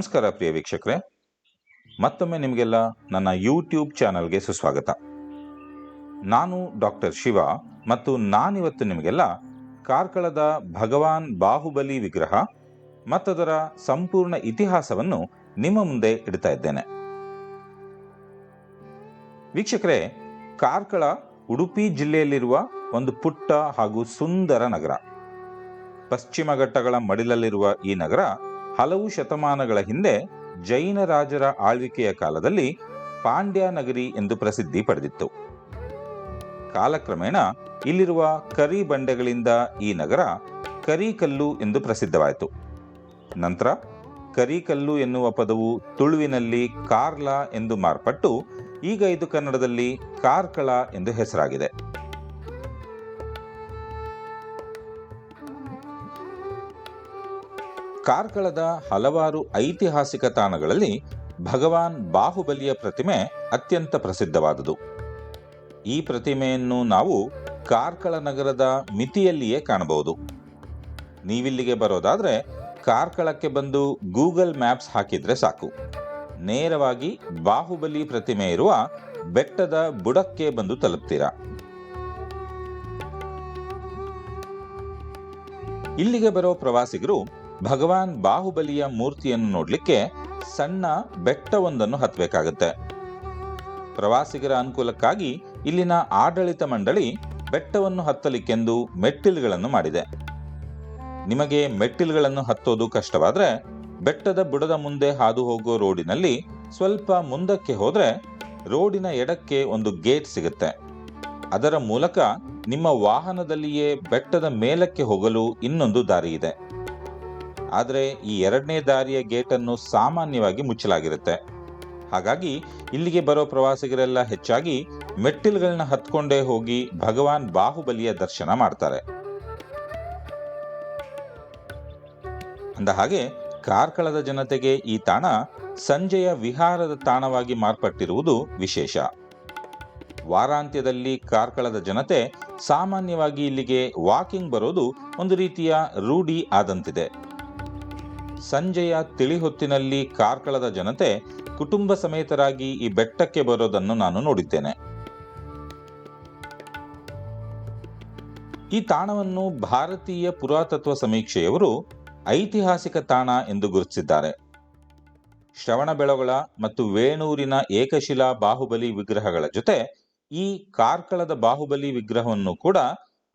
ನಮಸ್ಕಾರ ಪ್ರಿಯ ವೀಕ್ಷಕರೇ. ಮತ್ತೊಮ್ಮೆ ನಿಮಗೆಲ್ಲ ನನ್ನ ಯೂಟ್ಯೂಬ್ ಚಾನಲ್ಗೆ ಸುಸ್ವಾಗತ. ನಾನು ಡಾಕ್ಟರ್ ಶಿವ ಮತ್ತು ನಾನಿವತ್ತು ನಿಮಗೆಲ್ಲ ಕಾರ್ಕಳದ ಭಗವಾನ್ ಬಾಹುಬಲಿ ವಿಗ್ರಹ ಮತ್ತದರ ಸಂಪೂರ್ಣ ಇತಿಹಾಸವನ್ನು ನಿಮ್ಮ ಮುಂದೆ ಇಡ್ತಾ ಇದ್ದೇನೆ. ವೀಕ್ಷಕರೇ, ಕಾರ್ಕಳ ಉಡುಪಿ ಜಿಲ್ಲೆಯಲ್ಲಿರುವ ಒಂದು ಪುಟ್ಟ ಹಾಗೂ ಸುಂದರ ನಗರ. ಪಶ್ಚಿಮ ಘಟ್ಟಗಳ ಮಡಿಲಲ್ಲಿರುವ ಈ ನಗರ ಹಲವು ಶತಮಾನಗಳ ಹಿಂದೆ ಜೈನ ರಾಜರ ಆಳ್ವಿಕೆಯ ಕಾಲದಲ್ಲಿ ಪಾಂಡ್ಯ ನಗರಿ ಎಂದು ಪ್ರಸಿದ್ಧಿ ಪಡೆದಿತ್ತು. ಕಾಲಕ್ರಮೇಣ ಇಲ್ಲಿರುವ ಕರಿ ಬಂಡೆಗಳಿಂದ ಈ ನಗರ ಕರಿಕಲ್ಲು ಎಂದು ಪ್ರಸಿದ್ಧವಾಯಿತು. ನಂತರ ಕರಿಕಲ್ಲು ಎನ್ನುವ ಪದವು ತುಳುವಿನಲ್ಲಿ ಕಾರ್ಲಾ ಎಂದು ಮಾರ್ಪಟ್ಟು ಈಗ ಇದು ಕನ್ನಡದಲ್ಲಿ ಕಾರ್ಕಳ ಎಂದು ಹೆಸರಾಗಿದೆ. ಕಾರ್ಕಳದ ಹಲವಾರು ಐತಿಹಾಸಿಕ ತಾಣಗಳಲ್ಲಿ ಭಗವಾನ್ ಬಾಹುಬಲಿಯ ಪ್ರತಿಮೆ ಅತ್ಯಂತ ಪ್ರಸಿದ್ಧವಾದುದು. ಈ ಪ್ರತಿಮೆಯನ್ನು ನಾವು ಕಾರ್ಕಳ ನಗರದ ಮಿತಿಯಲ್ಲಿಯೇ ಕಾಣಬಹುದು. ನೀವಿಲ್ಲಿಗೆ ಬರೋದಾದರೆ ಕಾರ್ಕಳಕ್ಕೆ ಬಂದು ಗೂಗಲ್ ಮ್ಯಾಪ್ಸ್ ಹಾಕಿದ್ರೆ ಸಾಕು. ನೇರವಾಗಿ ಬಾಹುಬಲಿ ಪ್ರತಿಮೆ ಇರುವ ಬೆಟ್ಟದ ಬುಡಕ್ಕೆ ಬಂದು ತಲುಪ್ತೀರ? ಇಲ್ಲಿಗೆ ಬರೋ ಪ್ರವಾಸಿಗರು ಭಗವಾನ್ ಬಾಹುಬಲಿಯ ಮೂರ್ತಿಯನ್ನು ನೋಡಲಿಕ್ಕೆ ಸಣ್ಣ ಬೆಟ್ಟವೊಂದನ್ನು ಹತ್ತಬೇಕಾಗುತ್ತೆ ಪ್ರವಾಸಿಗರ ಅನುಕೂಲಕ್ಕಾಗಿ ಇಲ್ಲಿನ ಆಡಳಿತ ಮಂಡಳಿ ಬೆಟ್ಟವನ್ನು ಹತ್ತಲಿಕ್ಕೆಂದು ಮೆಟ್ಟಿಲುಗಳನ್ನು ಮಾಡಿದೆ. ನಿಮಗೆ ಮೆಟ್ಟಿಲುಗಳನ್ನು ಹತ್ತೋದು ಕಷ್ಟವಾದರೆ ಬೆಟ್ಟದ ಬುಡದ ಮುಂದೆ ಹಾದು ಹೋಗೋ ರೋಡಿನಲ್ಲಿ ಸ್ವಲ್ಪ ಮುಂದಕ್ಕೆ ಹೋದರೆ ರೋಡಿನ ಎಡಕ್ಕೆ ಒಂದು ಗೇಟ್ ಸಿಗುತ್ತೆ. ಅದರ ಮೂಲಕ ನಿಮ್ಮ ವಾಹನದಲ್ಲಿಯೇ ಬೆಟ್ಟದ ಮೇಲಕ್ಕೆ ಹೋಗಲು ಇನ್ನೊಂದು ದಾರಿ ಇದೆ. ಆದರೆ ಈ ಎರಡನೇ ದಾರಿಯ ಗೇಟನ್ನು ಸಾಮಾನ್ಯವಾಗಿ ಮುಚ್ಚಲಾಗಿರುತ್ತೆ. ಹಾಗಾಗಿ ಇಲ್ಲಿಗೆ ಬರೋ ಪ್ರವಾಸಿಗರೆಲ್ಲ ಹೆಚ್ಚಾಗಿ ಮೆಟ್ಟಿಲುಗಳನ್ನ ಹತ್ಕೊಂಡೇ ಹೋಗಿ ಭಗವಾನ್ ಬಾಹುಬಲಿಯ ದರ್ಶನ ಮಾಡ್ತಾರೆ. ಅಂದ ಹಾಗೆ ಕಾರ್ಕಳದ ಜನತೆಗೆ ಈ ತಾಣ ಸಂಜೆಯ ವಿಹಾರದ ತಾಣವಾಗಿ ಮಾರ್ಪಟ್ಟಿರುವುದು ವಿಶೇಷ. ವಾರಾಂತ್ಯದಲ್ಲಿ ಕಾರ್ಕಳದ ಜನತೆ ಸಾಮಾನ್ಯವಾಗಿ ಇಲ್ಲಿಗೆ ವಾಕಿಂಗ್ ಬರೋದು ಒಂದು ರೀತಿಯ ರೂಢಿ ಆದಂತಿದೆ. ಸಂಜೆಯ ತಿಳಿ ಹೊತ್ತಿನಲ್ಲಿ ಕಾರ್ಕಳದ ಜನತೆ ಕುಟುಂಬ ಸಮೇತರಾಗಿ ಈ ಬೆಟ್ಟಕ್ಕೆ ಬರೋದನ್ನು ನಾನು ನೋಡಿದ್ದೇನೆ. ಈ ತಾಣವನ್ನು ಭಾರತೀಯ ಪುರಾತತ್ವ ಸಮೀಕ್ಷೆಯವರು ಐತಿಹಾಸಿಕ ತಾಣ ಎಂದು ಗುರುತಿಸಿದ್ದಾರೆ. ಶ್ರವಣಬೆಳಗೊಳ ಮತ್ತು ವೇಣೂರಿನ ಏಕಶಿಲಾ ಬಾಹುಬಲಿ ವಿಗ್ರಹಗಳ ಜೊತೆ ಈ ಕಾರ್ಕಳದ ಬಾಹುಬಲಿ ವಿಗ್ರಹವನ್ನು ಕೂಡ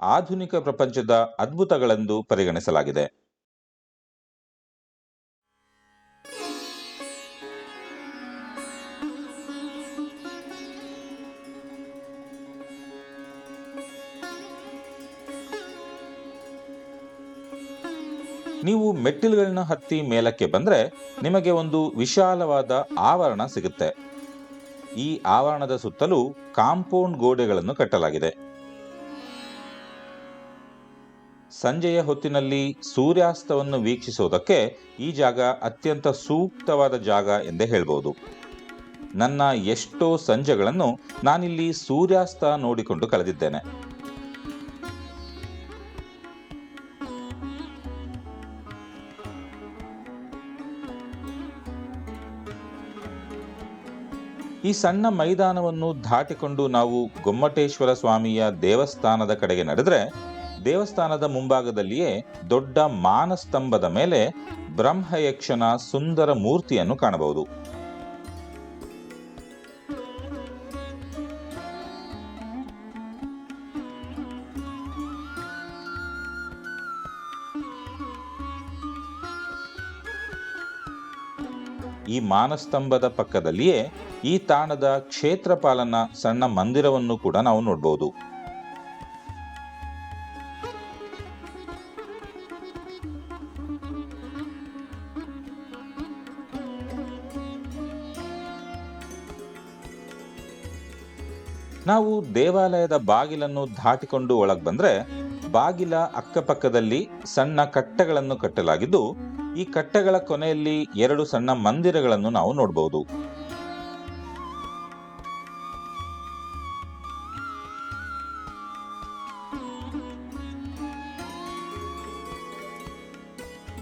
ಆಧುನಿಕ ಪ್ರಪಂಚದ ಅದ್ಭುತಗಳೆಂದು ಪರಿಗಣಿಸಲಾಗಿದೆ. ನೀವು ಮೆಟ್ಟಿಲುಗಳನ್ನ ಹತ್ತಿ ಮೇಲಕ್ಕೆ ಬಂದರೆ ನಿಮಗೆ ಒಂದು ವಿಶಾಲವಾದ ಆವರಣ ಸಿಗುತ್ತೆ. ಈ ಆವರಣದ ಸುತ್ತಲೂ ಕಾಂಪೌಂಡ್ ಗೋಡೆಗಳನ್ನು ಕಟ್ಟಲಾಗಿದೆ. ಸಂಜೆಯ ಹೊತ್ತಿನಲ್ಲಿ ಸೂರ್ಯಾಸ್ತವನ್ನು ವೀಕ್ಷಿಸೋದಕ್ಕೆ ಈ ಜಾಗ ಅತ್ಯಂತ ಸೂಕ್ತವಾದ ಜಾಗ ಎಂದೇ ಹೇಳ್ಬೋದು. ನನ್ನ ಎಷ್ಟೋ ಸಂಜೆಗಳನ್ನು ನಾನಿಲ್ಲಿ ಸೂರ್ಯಾಸ್ತ ನೋಡಿಕೊಂಡು ಕಳೆದಿದ್ದೇನೆ. ಈ ಸಣ್ಣ ಮೈದಾನವನ್ನು ದಾಟಿಕೊಂಡು ನಾವು ಗೊಮ್ಮಟೇಶ್ವರ ಸ್ವಾಮಿಯ ದೇವಸ್ಥಾನದ ಕಡೆಗೆ ನಡೆದರೆ ದೇವಸ್ಥಾನದ ಮುಂಭಾಗದಲ್ಲಿಯೇ ದೊಡ್ಡ ಮಾನಸ್ತಂಭದ ಮೇಲೆ ಬ್ರಹ್ಮಯಕ್ಷನ ಸುಂದರ ಮೂರ್ತಿಯನ್ನು ಕಾಣಬಹುದು. ಈ ಮಾನಸ್ತಂಭದ ಪಕ್ಕದಲ್ಲಿಯೇ ಈ ತಾಣದ ಕ್ಷೇತ್ರಪಾಲನ ಸಣ್ಣ ಮಂದಿರವನ್ನು ಕೂಡ ನಾವು ನೋಡಬಹುದು ನಾವು ದೇವಾಲಯದ ಬಾಗಿಲನ್ನು ದಾಟಿಕೊಂಡು ಒಳಗೆ ಬಂದ್ರೆ ಬಾಗಿಲ ಅಕ್ಕಪಕ್ಕದಲ್ಲಿ ಸಣ್ಣ ಕಟ್ಟೆಗಳನ್ನು ಕಟ್ಟಲಾಗಿದ್ದು ಈ ಕಟ್ಟೆಗಳ ಕೊನೆಯಲ್ಲಿ ಎರಡು ಸಣ್ಣ ಮಂದಿರಗಳನ್ನು ನಾವು ನೋಡಬಹುದು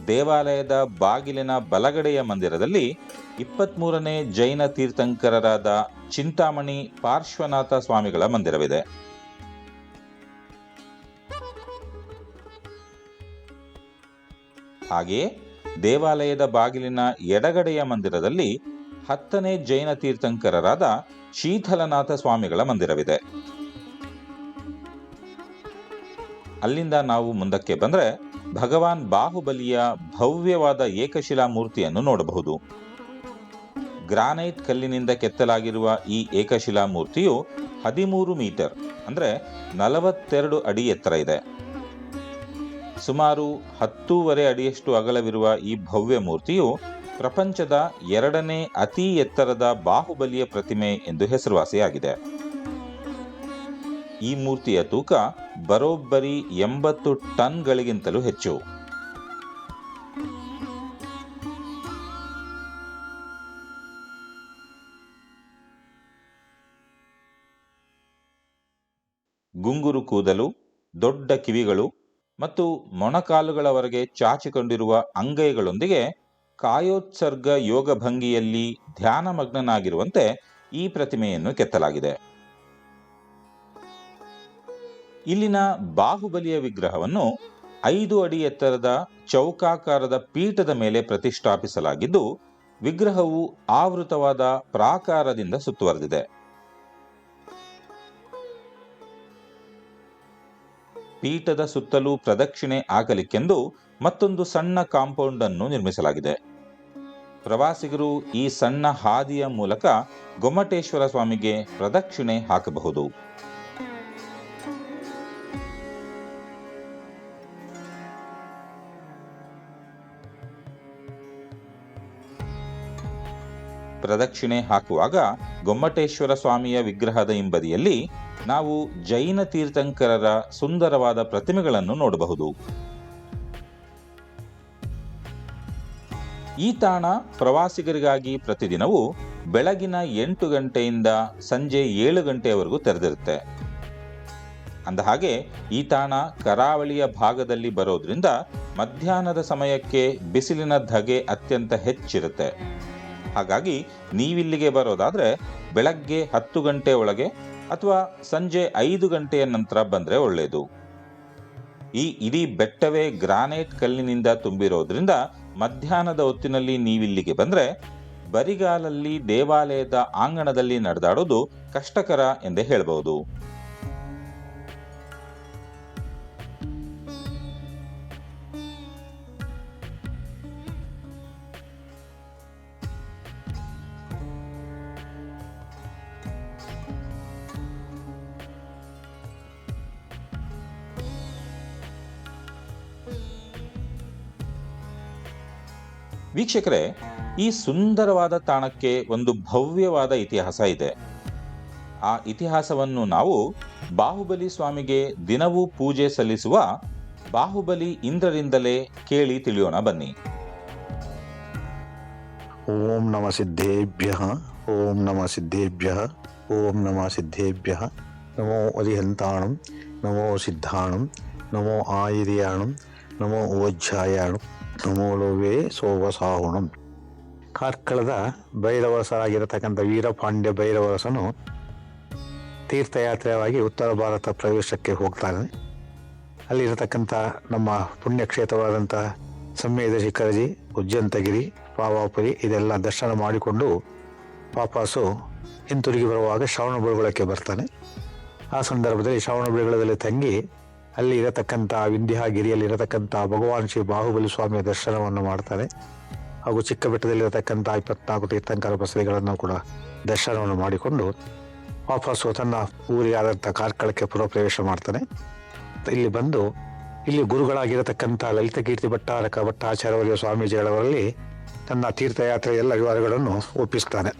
ದೇವಾಲಯದ ಬಾಗಿಲಿನ ಬಲಗಡೆಯ ಮಂದಿರದಲ್ಲಿ ಇಪ್ಪತ್ಮೂರನೇ ಜೈನ ತೀರ್ಥಂಕರರಾದ ಚಿಂತಾಮಣಿ ಪಾರ್ಶ್ವನಾಥ ಸ್ವಾಮಿಗಳ ಮಂದಿರವಿದೆ. ಹಾಗೆಯೇ ದೇವಾಲಯದ ಬಾಗಿಲಿನ ಎಡಗಡೆಯ ಮಂದಿರದಲ್ಲಿ ಹತ್ತನೇ ಜೈನ ತೀರ್ಥಂಕರರಾದ ಶೀತಲನಾಥ ಸ್ವಾಮಿಗಳ ಮಂದಿರವಿದೆ. ಅಲ್ಲಿಂದ ನಾವು ಮುಂದಕ್ಕೆ ಬಂದರೆ ಭಗವಾನ್ ಬಾಹುಬಲಿಯ ಭವ್ಯವಾದ ಏಕಶಿಲಾ ಮೂರ್ತಿಯನ್ನು ನೋಡಬಹುದು. ಗ್ರಾನೈಟ್ ಕಲ್ಲಿನಿಂದ ಕೆತ್ತಲಾಗಿರುವ ಈ ಏಕಶಿಲಾ ಮೂರ್ತಿಯು ಹದಿಮೂರು ಮೀಟರ್ ಅಂದರೆ ನಲವತ್ತೆರಡು ಅಡಿ ಎತ್ತರ ಇದೆ. ಸುಮಾರು ಹತ್ತೂವರೆ ಅಡಿಯಷ್ಟು ಅಗಲವಿರುವ ಈ ಭವ್ಯ ಮೂರ್ತಿಯು ಪ್ರಪಂಚದ ಎರಡನೇ ಅತಿ ಎತ್ತರದ ಬಾಹುಬಲಿಯ ಪ್ರತಿಮೆ ಎಂದು ಹೆಸರುವಾಸಿಯಾಗಿದೆ. ಈ ಮೂರ್ತಿಯ ತೂಕ ಬರೋಬ್ಬರಿ ಎಂಬತ್ತು ಟನ್ಗಳಿಗಿಂತಲೂ ಹೆಚ್ಚು. ಗುಂಗುರು ಕೂದಲು, ದೊಡ್ಡ ಕಿವಿಗಳು ಮತ್ತು ಮೊಣಕಾಲುಗಳವರೆಗೆ ಚಾಚಿಕೊಂಡಿರುವ ಅಂಗೈಗಳೊಂದಿಗೆ ಕಾಯೋತ್ಸರ್ಗ ಯೋಗ ಭಂಗಿಯಲ್ಲಿ ಧ್ಯಾನಮಗ್ನನಾಗಿರುವಂತೆ ಈ ಪ್ರತಿಮೆಯನ್ನು ಕೆತ್ತಲಾಗಿದೆ. ಇಲ್ಲಿನ ಬಾಹುಬಲಿಯ ವಿಗ್ರಹವನ್ನು ಐದು ಅಡಿ ಎತ್ತರದ ಚೌಕಾಕಾರದ ಪೀಠದ ಮೇಲೆ ಪ್ರತಿಷ್ಠಾಪಿಸಲಾಗಿದ್ದು, ವಿಗ್ರಹವು ಆವೃತವಾದ ಪ್ರಾಕಾರದಿಂದ ಸುತ್ತುವರೆದಿದೆ. ಪೀಠದ ಸುತ್ತಲೂ ಪ್ರದಕ್ಷಿಣೆ ಆಗಲಿಕ್ಕೆಂದು ಮತ್ತೊಂದು ಸಣ್ಣ ಕಾಂಪೌಂಡ್ ಅನ್ನು ನಿರ್ಮಿಸಲಾಗಿದೆ. ಪ್ರವಾಸಿಗರು ಈ ಸಣ್ಣ ಹಾದಿಯ ಮೂಲಕ ಗೊಮ್ಮಟೇಶ್ವರ ಸ್ವಾಮಿಗೆ ಪ್ರದಕ್ಷಿಣೆ ಹಾಕಬಹುದು. ಪ್ರದಕ್ಷಿಣೆ ಹಾಕುವಾಗ ಗೊಮ್ಮಟೇಶ್ವರ ಸ್ವಾಮಿಯ ವಿಗ್ರಹದ ಹಿಂಬದಿಯಲ್ಲಿ ನಾವು ಜೈನ ತೀರ್ಥಂಕರರ ಸುಂದರವಾದ ಪ್ರತಿಮೆಗಳನ್ನು ನೋಡಬಹುದು. ಈ ತಾಣ ಪ್ರವಾಸಿಗರಿಗಾಗಿ ಪ್ರತಿದಿನವೂ ಬೆಳಗಿನ ಎಂಟು ಗಂಟೆಯಿಂದ ಸಂಜೆ ಏಳು ಗಂಟೆಯವರೆಗೂ ತೆರೆದಿರುತ್ತೆ. ಅಂದಹಾಗೆ ಈ ತಾಣ ಕರಾವಳಿಯ ಭಾಗದಲ್ಲಿ ಬರೋದ್ರಿಂದ ಮಧ್ಯಾಹ್ನದ ಸಮಯಕ್ಕೆ ಬಿಸಿಲಿನ ಧಗೆ ಅತ್ಯಂತ ಹೆಚ್ಚಿರುತ್ತೆ. ಹಾಗಾಗಿ ನೀವಿಲ್ಲಿಗೆ ಬರೋದಾದರೆ ಬೆಳಗ್ಗೆ ಹತ್ತು ಗಂಟೆ ಒಳಗೆ ಅಥವಾ ಸಂಜೆ ಐದು ಗಂಟೆಯ ನಂತರ ಬಂದರೆ ಒಳ್ಳೆಯದು ಈ ಇಡೀ ಬೆಟ್ಟವೇ ಗ್ರಾನೈಟ್ ಕಲ್ಲಿನಿಂದ ತುಂಬಿರೋದ್ರಿಂದ ಮಧ್ಯಾಹ್ನದ ಹೊತ್ತಿನಲ್ಲಿ ನೀವಿಲ್ಲಿಗೆ ಬಂದರೆ ಬರಿಗಾಲಲ್ಲಿ ದೇವಾಲಯದ ಆಂಗಣದಲ್ಲಿ ನಡೆದಾಡೋದು ಕಷ್ಟಕರ ಎಂದೇ ಹೇಳಬಹುದು. ವೀಕ್ಷಕರೇ, ಈ ಸುಂದರವಾದ ತಾಣಕ್ಕೆ ಒಂದು ಭವ್ಯವಾದ ಇತಿಹಾಸ ಇದೆ. ಆ ಇತಿಹಾಸವನ್ನು ನಾವು ಬಾಹುಬಲಿ ಸ್ವಾಮಿಗೆ ದಿನವೂ ಪೂಜೆ ಸಲ್ಲಿಸುವ ಬಾಹುಬಲಿ ಇಂದ್ರರಿಂದಲೇ ಕೇಳಿ ತಿಳಿಯೋಣ ಬನ್ನಿ. ಓಂ ನಮ ಸಿದ್ಧೇಭ್ಯ ಓಂ ನಮ ಸಿದ್ಧೇಭ್ಯ ಓಂ ನಮ ಸಿದ್ಧೇಭ್ಯ ನಮೋ ಅರಿಹಂತಾಣಂ, ನಮೋ ಸಿದ್ಧಾಣಂ, ನಮೋ ಆಯಿರಿಯಾಣಂ, ನಮೋ ವಜ್ಜಾಯಾಣಂ ನಮೋ ಲೋವೇ ಸೋವಸಾಹುಣಂ ಕಾರ್ಕಳದ ಭೈರವರಸರಾಗಿರತಕ್ಕಂಥ ವೀರಪಾಂಡ್ಯ ಭೈರವರಸನು ತೀರ್ಥಯಾತ್ರೆಯಾಗಿ ಉತ್ತರ ಭಾರತ ಪ್ರವೇಶಕ್ಕೆ ಹೋಗ್ತಾನೆ. ಅಲ್ಲಿರತಕ್ಕಂಥ ನಮ್ಮ ಪುಣ್ಯಕ್ಷೇತ್ರವಾದಂಥ ಸಂವೇದ ಶಿಖರಜಿ ಉಜ್ಜಂತಗಿರಿ, ಪಾವಾಪುರಿ ಇದೆಲ್ಲ ದರ್ಶನ ಮಾಡಿಕೊಂಡು ವಾಪಸ್ಸು ಹಿಂತಿರುಗಿ ಬರುವಾಗ ಶ್ರವಣ ಬೆಳಗೊಳಕ್ಕೆ ಬರ್ತಾನೆ. ಆ ಸಂದರ್ಭದಲ್ಲಿ ಶ್ರವಣ ಬೆಳಗೊಳದಲ್ಲಿ ತಂಗಿ ಅಲ್ಲಿ ಇರತಕ್ಕಂಥ ವಿಂಧ್ಯಗಿರಿಯಲ್ಲಿ ಇರತಕ್ಕಂಥ ಭಗವಾನ್ ಶ್ರೀ ಬಾಹುಬಲಿ ಸ್ವಾಮಿಯ ದರ್ಶನವನ್ನು ಮಾಡ್ತಾರೆ. ಹಾಗೂ ಚಿಕ್ಕ ಬೆಟ್ಟದಲ್ಲಿರತಕ್ಕಂಥ ಇಪ್ಪತ್ನಾಲ್ಕು ತೀರ್ಥಂಕರ ಬಸದಿಗಳನ್ನು ಕೂಡ ದರ್ಶನವನ್ನು ಮಾಡಿಕೊಂಡು ವಾಪಸ್ಸು ತನ್ನ ಊರಿಗಾದಂಥ ಕಾರ್ಕಳಕ್ಕೆ ಪುರಪ್ರವೇಶ ಮಾಡ್ತಾನೆ. ಇಲ್ಲಿ ಬಂದು ಇಲ್ಲಿ ಗುರುಗಳಾಗಿರತಕ್ಕಂಥ ಲಲಿತಕೀರ್ತಿ ಭಟ್ಟಾರಕ ಭಟ್ಟಾಚಾರ್ಯ ಸ್ವಾಮೀಜಿಗಳವರಲ್ಲಿ ತನ್ನ ತೀರ್ಥಯಾತ್ರೆಯ ಎಲ್ಲ ವಿವರಗಳನ್ನು ಒಪ್ಪಿಸ್ತಾನೆ.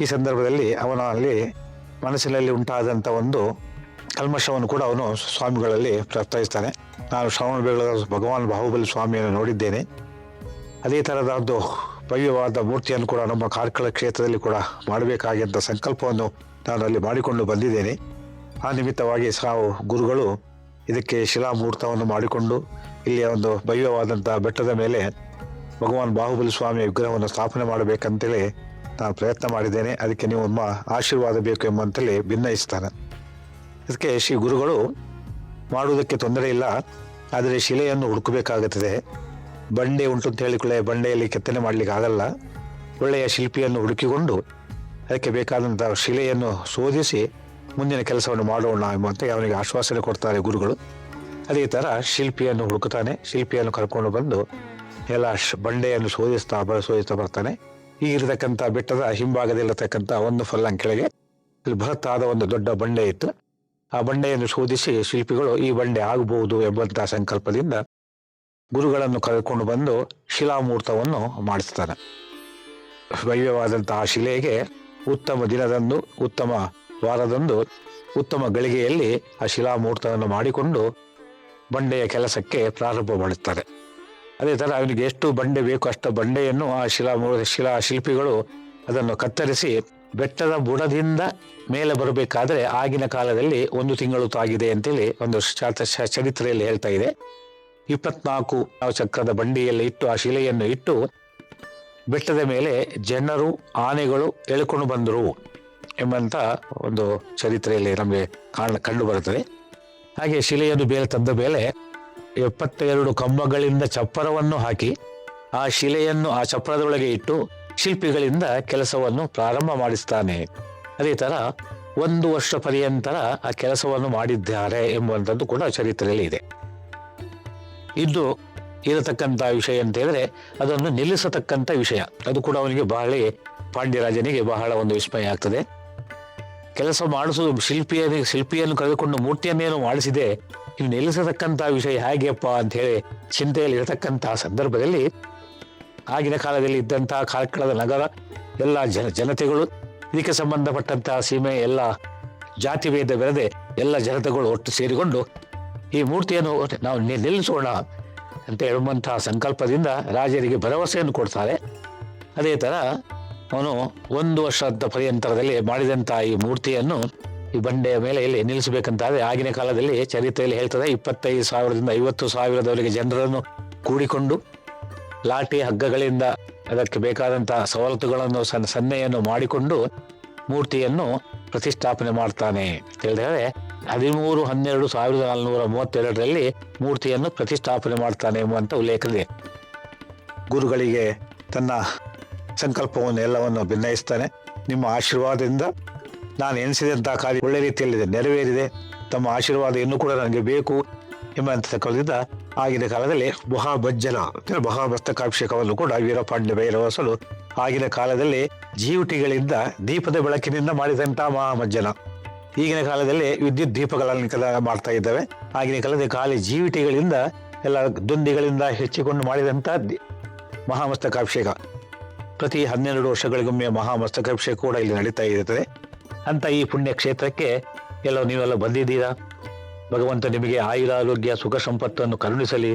ಈ ಸಂದರ್ಭದಲ್ಲಿ ಅವನಲ್ಲಿ ಮನಸ್ಸಿನಲ್ಲಿ ಉಂಟಾದಂಥ ಒಂದು ಕಲ್ಮಶವನ್ನು ಕೂಡ ಅವನು ಸ್ವಾಮಿಗಳಲ್ಲಿ ಪ್ರಾರ್ಥಿಸ್ತಾನೆ. ನಾನು ಶ್ರವಣ ಬೆಳದ ಭಗವಾನ್ ಬಾಹುಬಲಿ ಸ್ವಾಮಿಯನ್ನು ನೋಡಿದ್ದೇನೆ. ಅದೇ ಥರದ ಒಂದು ಭವ್ಯವಾದ ಮೂರ್ತಿಯನ್ನು ಕೂಡ ನಮ್ಮ ಕಾರ್ಕಳ ಕ್ಷೇತ್ರದಲ್ಲಿ ಕೂಡ ಮಾಡಬೇಕಾಗಿದ್ದ ಸಂಕಲ್ಪವನ್ನು ನಾನು ಅಲ್ಲಿ ಮಾಡಿಕೊಂಡು ಬಂದಿದ್ದೇನೆ. ಆ ನಿಮಿತ್ತವಾಗಿ ಸಾವು ಗುರುಗಳು ಇದಕ್ಕೆ ಶಿಲಾಮೂರ್ತವನ್ನು ಮಾಡಿಕೊಂಡು ಇಲ್ಲಿಯ ಒಂದು ಭವ್ಯವಾದಂಥ ಬೆಟ್ಟದ ಮೇಲೆ ಭಗವಾನ್ ಬಾಹುಬಲಿ ಸ್ವಾಮಿಯ ವಿಗ್ರಹವನ್ನು ಸ್ಥಾಪನೆ ಮಾಡಬೇಕಂತೇಳಿ ನಾನು ಪ್ರಯತ್ನ ಮಾಡಿದ್ದೇನೆ. ಅದಕ್ಕೆ ನೀವು ಆಶೀರ್ವಾದ ಬೇಕು ಎಂಬಂತೇಳಿ ಭಿನ್ನಯಿಸ್ತಾನೆ ಅದಕ್ಕೆ ಶ್ರೀ ಗುರುಗಳು ಮಾಡುವುದಕ್ಕೆ ತೊಂದರೆ ಇಲ್ಲ, ಆದರೆ ಶಿಲೆಯನ್ನು ಹುಡುಕಬೇಕಾಗುತ್ತದೆ. ಬಂಡೆ ಉಂಟು ಅಂತ ಹೇಳಿಕೊಳ್ಳೆ, ಬಂಡೆಯಲ್ಲಿ ಕೆತ್ತನೆ ಮಾಡಲಿಕ್ಕೆ ಆಗಲ್ಲ. ಒಳ್ಳೆಯ ಶಿಲ್ಪಿಯನ್ನು ಹುಡುಕಿಕೊಂಡು ಅದಕ್ಕೆ ಬೇಕಾದಂಥ ಶಿಲೆಯನ್ನು ಶೋಧಿಸಿ ಮುಂದಿನ ಕೆಲಸವನ್ನು ಮಾಡೋಣ ಎಂಬಂತೆ ಅವನಿಗೆ ಆಶ್ವಾಸನೆ ಕೊಡ್ತಾರೆ ಗುರುಗಳು. ಅದೇ ಥರ ಶಿಲ್ಪಿಯನ್ನು ಹುಡುಕುತ್ತಾನೆ, ಶಿಲ್ಪಿಯನ್ನು ಕರ್ಕೊಂಡು ಬಂದು ಎಲ್ಲ ಬಂಡೆಯನ್ನು ಶೋಧಿಸ್ತಾ ಬ, ಶೋಧಿಸ್ತಾ ಬರ್ತಾನೆ. ಈ ಇರತಕ್ಕಂಥ ಬೆಟ್ಟದ ಹಿಂಭಾಗದಲ್ಲಿರತಕ್ಕಂಥ ಒಂದು ಫಲ್ಲಂಗ್ ಕೆಳಗೆ ಇಲ್ಲಿ ಬೃಹತ್ತಾದ ಒಂದು ದೊಡ್ಡ ಬಂಡೆ ಇತ್ತು. ಆ ಬಂಡೆಯನ್ನು ಶೋಧಿಸಿ ಶಿಲ್ಪಿಗಳು ಈ ಬಂಡೆ ಆಗಬಹುದು ಎಂಬಂತಹ ಸಂಕಲ್ಪದಿಂದ ಗುರುಗಳನ್ನು ಕರೆದುಕೊಂಡು ಬಂದು ಶಿಲಾಮೂರ್ತವನ್ನು ಮಾಡಿಸ್ತಾನೆ ಭವ್ಯವಾದಂತಹ ಶಿಲೆಗೆ ಉತ್ತಮ ದಿನದಂದು, ಉತ್ತಮ ವಾರದಂದು, ಉತ್ತಮ ಗಳಿಗೆಯಲ್ಲಿ ಆ ಶಿಲಾಮೂರ್ತವನ್ನು ಮಾಡಿಕೊಂಡು ಬಂಡೆಯ ಕೆಲಸಕ್ಕೆ ಪ್ರಾರಂಭ ಮಾಡುತ್ತಾರೆ. ಅದೇ ಥರ ಅವನಿಗೆ ಎಷ್ಟು ಬಂಡೆ ಬೇಕು ಅಷ್ಟು ಬಂಡೆಯನ್ನು ಆ ಶಿಲಾ ಶಿಲಾ ಶಿಲ್ಪಿಗಳು ಅದನ್ನು ಕತ್ತರಿಸಿ ಬೆಟ್ಟದ ಬುಡದಿಂದ ಮೇಲೆ ಬರಬೇಕಾದ್ರೆ ಆಗಿನ ಕಾಲದಲ್ಲಿ ಒಂದು ತಿಂಗಳು ತಾಗಿದೆ ಅಂತೇಳಿ ಒಂದು ಚರಿತ್ರೆಯಲ್ಲಿ ಹೇಳ್ತಾ ಇದೆ. ಇಪ್ಪತ್ನಾಲ್ಕು ಚಕ್ರದ ಬಂಡಿಯಲ್ಲಿ ಇಟ್ಟು ಆ ಶಿಲೆಯನ್ನು ಇಟ್ಟು ಬೆಟ್ಟದ ಮೇಲೆ ಜನರು, ಆನೆಗಳು ಎಳ್ಕೊಂಡು ಬಂದರು ಎಂಬಂತ ಒಂದು ಚರಿತ್ರೆಯಲ್ಲಿ ನಮಗೆ ಕಾಣ ಕಂಡು ಬರುತ್ತದೆ. ಹಾಗೆ ಶಿಲೆಯನ್ನು ಬೇರೆ ತಂದ ಮೇಲೆ ಎಪ್ಪತ್ತೆರಡು ಕಂಬಗಳಿಂದ ಚಪ್ಪರವನ್ನು ಹಾಕಿ ಆ ಶಿಲೆಯನ್ನು ಆ ಚಪ್ಪರದೊಳಗೆ ಇಟ್ಟು ಶಿಲ್ಪಿಗಳಿಂದ ಕೆಲಸವನ್ನು ಪ್ರಾರಂಭ ಮಾಡಿಸ್ತಾನೆ. ಅದೇ ತರ ಒಂದು ವರ್ಷ ಪರ್ಯಂತರ ಆ ಕೆಲಸವನ್ನು ಮಾಡಿದ್ದಾರೆ ಎಂಬುವಂಥದ್ದು ಕೂಡ ಚರಿತ್ರೆಯಲ್ಲಿ ಇದೆ. ಇದು ಇರತಕ್ಕಂಥ ವಿಷಯ ಅಂತ ಹೇಳಿದ್ರೆ ಅದನ್ನು ನಿಲ್ಲಿಸತಕ್ಕಂಥ ವಿಷಯ. ಅದು ಕೂಡ ಅವನಿಗೆ ಬಹಳ ಪಾಂಡ್ಯರಾಜನಿಗೆ ಬಹಳ ಒಂದು ವಿಸ್ಮಯ ಆಗ್ತದೆ. ಕೆಲಸ ಮಾಡಿಸೋದು ಶಿಲ್ಪಿಯನ್ನು ಶಿಲ್ಪಿಯನ್ನು ಕರೆದುಕೊಂಡು ಮೂರ್ತಿಯನ್ನೇನು ಮಾಡಿಸಿದೆ. ಇನ್ನು ನಿಲ್ಲಿಸತಕ್ಕಂಥ ವಿಷಯ ಹೇಗೆಪ್ಪ ಅಂತ ಹೇಳಿ ಚಿಂತೆಯಲ್ಲಿ ಇರತಕ್ಕಂತಹ ಸಂದರ್ಭದಲ್ಲಿ ಆಗಿನ ಕಾಲದಲ್ಲಿ ಇದ್ದಂತಹ ಕಾರ್ಕಳದ ನಗರ, ಎಲ್ಲ ಜನ, ಜನತೆಗಳು, ಇದಕ್ಕೆ ಸಂಬಂಧಪಟ್ಟಂತಹ ಸೀಮೆ, ಎಲ್ಲ ಜಾತಿ ಭೇದ ಬೆರೆದೆ ಎಲ್ಲ ಜನತೆಗಳು ಒಟ್ಟು ಸೇರಿಕೊಂಡು ಈ ಮೂರ್ತಿಯನ್ನು ನಾವು ನಿಲ್ಲಿಸೋಣ ಅಂತ ಹೇಳುವಂತಹ ಸಂಕಲ್ಪದಿಂದ ರಾಜರಿಗೆ ಭರವಸೆಯನ್ನು ಕೊಡ್ತಾರೆ. ಅದೇ ಥರ ಅವನು ಒಂದು ವರ್ಷದ ಪರ್ಯಂತರದಲ್ಲಿ ಮಾಡಿದಂತಹ ಈ ಮೂರ್ತಿಯನ್ನು ಈ ಬಂಡೆಯ ಮೇಲೆ ಇಲ್ಲಿ ನಿಲ್ಲಿಸಬೇಕಂತಾದ್ರೆ ಆಗಿನ ಕಾಲದಲ್ಲಿ ಚರಿತ್ರೆಯಲ್ಲಿ ಹೇಳ್ತದೆ ಇಪ್ಪತ್ತೈದು ಸಾವಿರದಿಂದ ಐವತ್ತು ಸಾವಿರದವರೆಗೆ ಜನರನ್ನು ಕೂಡಿಕೊಂಡು ಲಾಠಿ ಹಗ್ಗಗಳಿಂದ ಅದಕ್ಕೆ ಬೇಕಾದಂತಹ ಸವಲತ್ತುಗಳನ್ನು ಸನ್, ಸನ್ನೆಯನ್ನು ಮಾಡಿಕೊಂಡು ಮೂರ್ತಿಯನ್ನು ಪ್ರತಿಷ್ಠಾಪನೆ ಮಾಡ್ತಾನೆ. ಅಂತ ಹೇಳಿದ್ರೆ ಹದಿಮೂರು ಹನ್ನೆರಡು ಸಾವಿರದ ನಾಲ್ನೂರ ಮೂವತ್ತೆರಡರಲ್ಲಿ ಮೂರ್ತಿಯನ್ನು ಪ್ರತಿಷ್ಠಾಪನೆ ಮಾಡ್ತಾನೆ ಎಂಬಂತ ಉಲ್ಲೇಖವಿದೆ. ಗುರುಗಳಿಗೆ ತನ್ನ ಸಂಕಲ್ಪವನ್ನು ಎಲ್ಲವನ್ನು ಭಿನ್ನಯಿಸ್ತಾನೆ. ನಿಮ್ಮ ಆಶೀರ್ವಾದದಿಂದ ನಾನು ಎನಿಸಿದಂತಹ ಕಾರ್ಯ ಒಳ್ಳೆ ರೀತಿಯಲ್ಲಿದೆ, ನೆರವೇರಿದೆ. ತಮ್ಮ ಆಶೀರ್ವಾದ ಇನ್ನೂ ಕೂಡ ನನಗೆ ಬೇಕು ಎಂಬಂತ ಸಂಕಲ್ಪದಿಂದ ಆಗಿನ ಕಾಲದಲ್ಲಿ ಮಹಾಭಜ್ಜನ ಮಹಾಮಸ್ತಕಾಭಿಷೇಕವನ್ನು ಕೂಡ ವೀರಪಾಂಡ್ಯ ಭೈರವಸಲು ಆಗಿನ ಕಾಲದಲ್ಲಿ ಜೀವಟಿಗಳಿಂದ ದೀಪದ ಬೆಳಕಿನಿಂದ ಮಾಡಿದಂತಹ ಮಹಾಮಜ್ಜನ ಈಗಿನ ಕಾಲದಲ್ಲಿ ವಿದ್ಯುತ್ ದೀಪಗಳನ್ನು ಮಾಡ್ತಾ ಇದ್ದಾವೆ. ಆಗಿನ ಕಾಲದಲ್ಲಿ ಖಾಲಿ ಜೀವಿಟಿಗಳಿಂದ, ಎಲ್ಲ ದುಂದಿಗಳಿಂದ ಹೆಚ್ಚಿಕೊಂಡು ಮಾಡಿದಂಥ ಮಹಾಮಸ್ತಕಾಭಿಷೇಕ. ಪ್ರತಿ ಹನ್ನೆರಡು ವರ್ಷಗಳಿಗೊಮ್ಮೆ ಮಹಾಮಸ್ತಕಾಭಿಷೇಕ ಕೂಡ ಇಲ್ಲಿ ನಡೀತಾ ಇರುತ್ತದೆ. ಅಂತ ಈ ಪುಣ್ಯ ಕ್ಷೇತ್ರಕ್ಕೆ ಎಲ್ಲೋ ನೀವೆಲ್ಲ ಬಂದಿದ್ದೀರಾ? ಭಗವಂತ ನಿಮಗೆ ಆಯುರಾರೋಗ್ಯ, ಸುಖ ಸಂಪತ್ತನ್ನು ಕರುಣಿಸಲಿ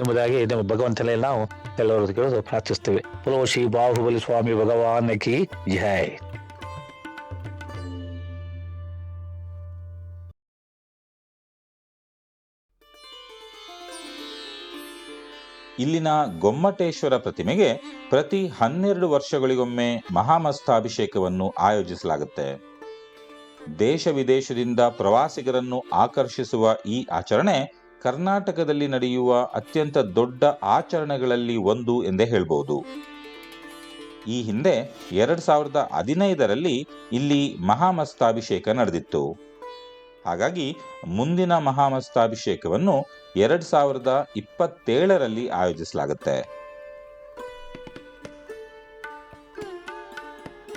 ಎಂಬುದಾಗಿ ನಮ್ಮ ಭಗವಂತನಲ್ಲಿ ನಾವು ಎಲ್ಲರೂ ಕೇಳೋದು ಪ್ರಾರ್ಥಿಸ್ತೇವೆ ಪುಲೋ ಶ್ರೀ ಬಾಹುಬಲಿ ಸ್ವಾಮಿ ಭಗವಾನ್ ಕಿ ಜೈ. ಇಲ್ಲಿನ ಗೊಮ್ಮಟೇಶ್ವರ ಪ್ರತಿಮೆಗೆ ಪ್ರತಿ ಹನ್ನೆರಡು ವರ್ಷಗಳಿಗೊಮ್ಮೆ ಮಹಾಮಸ್ತಾಭಿಷೇಕವನ್ನು ಆಯೋಜಿಸಲಾಗುತ್ತೆ. ದೇಶ ವಿದೇಶದಿಂದ ಪ್ರವಾಸಿಗರನ್ನು ಆಕರ್ಷಿಸುವ ಈ ಆಚರಣೆ ಕರ್ನಾಟಕದಲ್ಲಿ ನಡೆಯುವ ಅತ್ಯಂತ ದೊಡ್ಡ ಆಚರಣೆಗಳಲ್ಲಿ ಒಂದು ಎಂದೇ ಹೇಳಬಹುದು ಈ ಹಿಂದೆ ಎರಡ್ ಸಾವಿರದ ಹದಿನೈದರಲ್ಲಿ ಇಲ್ಲಿ ಮಹಾಮಸ್ತಾಭಿಷೇಕ ನಡೆದಿತ್ತು. ಹಾಗಾಗಿ ಮುಂದಿನ ಮಹಾಮಸ್ತಾಭಿಷೇಕವನ್ನು ಎರಡ್ ಸಾವಿರದ ಇಪ್ಪತ್ತೇಳರಲ್ಲಿ ಆಯೋಜಿಸಲಾಗುತ್ತೆ.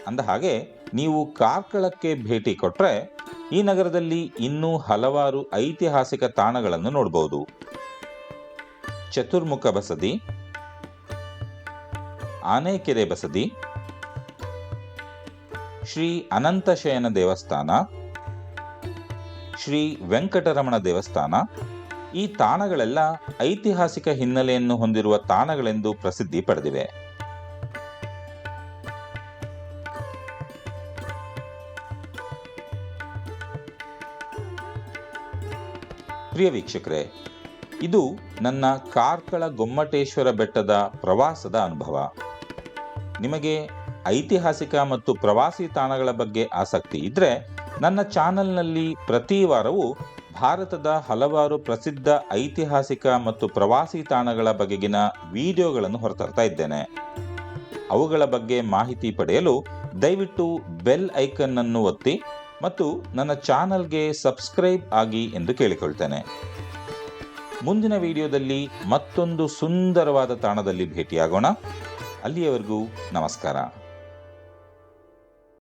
ಅಂದ ಹಾಗೆ ನೀವು ಕಾರ್ಕಳಕ್ಕೆ ಭೇಟಿ ಕೊಟ್ಟರೆ ಈ ನಗರದಲ್ಲಿ ಇನ್ನೂ ಹಲವಾರು ಐತಿಹಾಸಿಕ ತಾಣಗಳನ್ನು ನೋಡಬಹುದು ಚತುರ್ಮುಖ ಬಸದಿ, ಆನೆಕೆರೆ ಬಸದಿ, ಶ್ರೀ ಅನಂತಶಯನ ದೇವಸ್ಥಾನ, ಶ್ರೀ ವೆಂಕಟರಮಣ ದೇವಸ್ಥಾನ, ಈ ತಾಣಗಳೆಲ್ಲ ಐತಿಹಾಸಿಕ ಹಿನ್ನೆಲೆಯನ್ನು ಹೊಂದಿರುವ ತಾಣಗಳೆಂದು ಪ್ರಸಿದ್ಧಿ ಪಡೆದಿವೆ. ಪ್ರಿಯ ವೀಕ್ಷಕರೇ, ಇದು ನನ್ನ ಕಾರ್ಕಳ ಗೊಮ್ಮಟೇಶ್ವರ ಬೆಟ್ಟದ ಪ್ರವಾಸದ ಅನುಭವ. ನಿಮಗೆ ಐತಿಹಾಸಿಕ ಮತ್ತು ಪ್ರವಾಸಿ ತಾಣಗಳ ಬಗ್ಗೆ ಆಸಕ್ತಿ ಇದ್ದರೆ ನನ್ನ ಚಾನಲ್ನಲ್ಲಿ ಪ್ರತಿ ವಾರವೂ ಭಾರತದ ಹಲವಾರು ಪ್ರಸಿದ್ಧ ಐತಿಹಾಸಿಕ ಮತ್ತು ಪ್ರವಾಸಿ ತಾಣಗಳ ಬಗೆಗಿನ ವಿಡಿಯೋಗಳನ್ನು ಹೊರತರ್ತಾ ಇದ್ದೇನೆ. ಅವುಗಳ ಬಗ್ಗೆ ಮಾಹಿತಿ ಪಡೆಯಲು ದಯವಿಟ್ಟು ಬೆಲ್ ಐಕನ್ ಅನ್ನು ಒತ್ತಿ ಮತ್ತು ನನ್ನ ಚಾನಲ್ಗೆ ಸಬ್ಸ್ಕ್ರೈಬ್ ಆಗಿ ಎಂದು ಕೇಳಿಕೊಳ್ತೇನೆ. ಮುಂದಿನ ವಿಡಿಯೋದಲ್ಲಿ ಮತ್ತೊಂದು ಸುಂದರವಾದ ತಾಣದಲ್ಲಿ ಭೇಟಿಯಾಗೋಣ. ಅಲ್ಲಿಯವರೆಗೂ ನಮಸ್ಕಾರ.